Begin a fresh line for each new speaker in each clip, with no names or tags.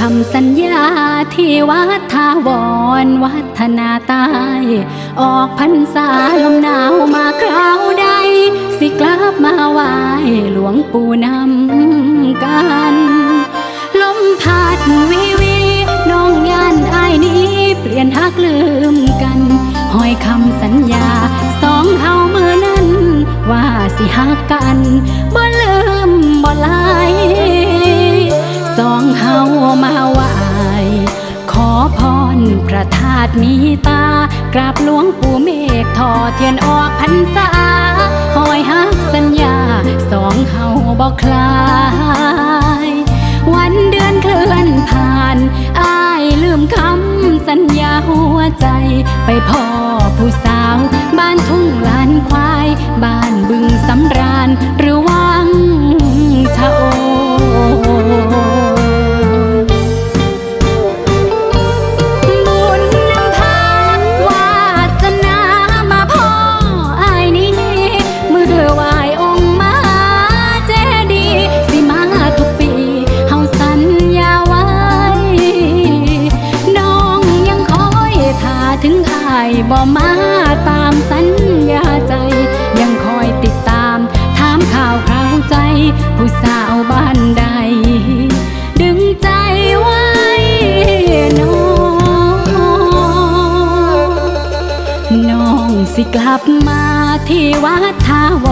คำสัญญาที่วัดทาวรวัฒนาใต้ออกพรรษาลมหนาวมาคราวใด สิกลับมาไหวหลวงปู่นำกัน ลมพัดวิวีน้องยานอายนี้ เปลี่ยนฮักลืมกันหอยคำสัญญาสองเฮาเมื่อนั้น ว่าสิฮักกันบ่ลืาตุมีตากราบหลวงปู่เมฆทอเทียนออกพรรษาหอยฮักสัญญาสองเฮาบ่คลาย วันเดือนเคลื่อนผ่านอายลืมคำสัญญาหัวใจ ไปพ่อผู้สาว บ้านทุ่งลานควาย บ้านบึงสำราญหรือวังชะโอ ถึงอายบ่มาตามสัญญาใจ ยังคอยติดตาม ถามข่าวคราวใจ ผู้สาวบ้านใด ดึงใจไว้น้องน้องสิกลับมาที่วัดทาว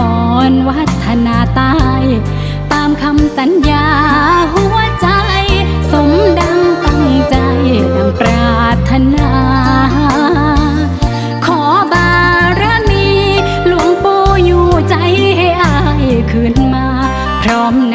รวัฒนาใต้ตามคำสัญญา พร้อม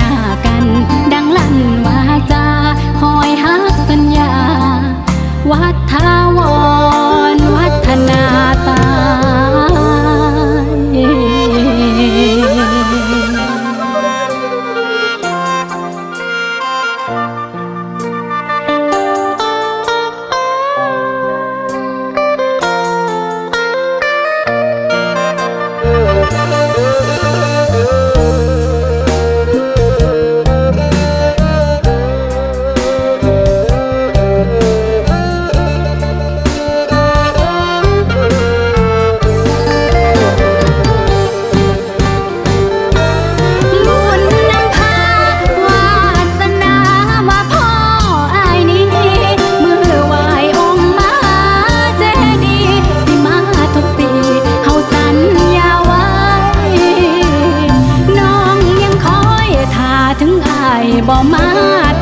บ่มา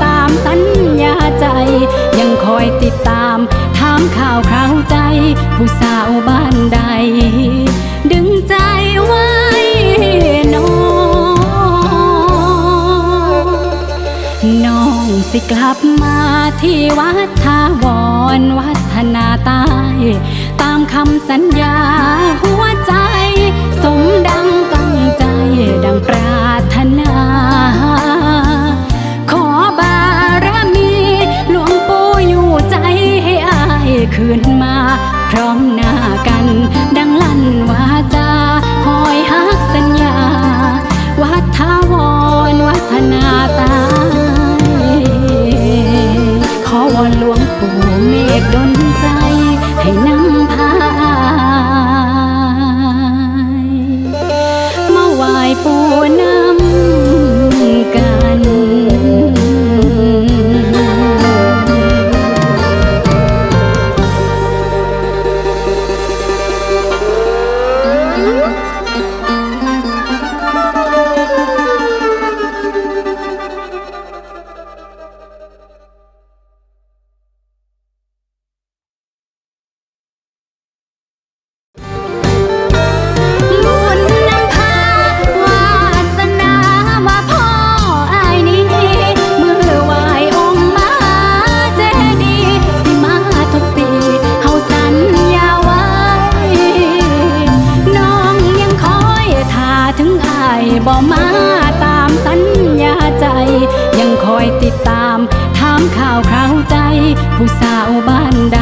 ตามสัญญาใจ ยังคอยติดตามถามข่าวคราวใจ ผู้สาวบ้านใด ดึงใจไว้น้องน้องสิกลับมาที่วัดทาวรวัฒนาใต้ตามคำสัญญาหัวใจ นมา พร้อมหน้ากัน ดังลั่นวาจาหอยฮักสัญญา วัดทาวรวัฒนาตาย ขอวอนหลวงปู่เมฆดลใจ ให้นำพามาไหว้ปู่นำ บ่มาตามสัญญาใจ ยังคอยติดตาม ถามข่าวคราวใจ ผู้สาวบ้านใด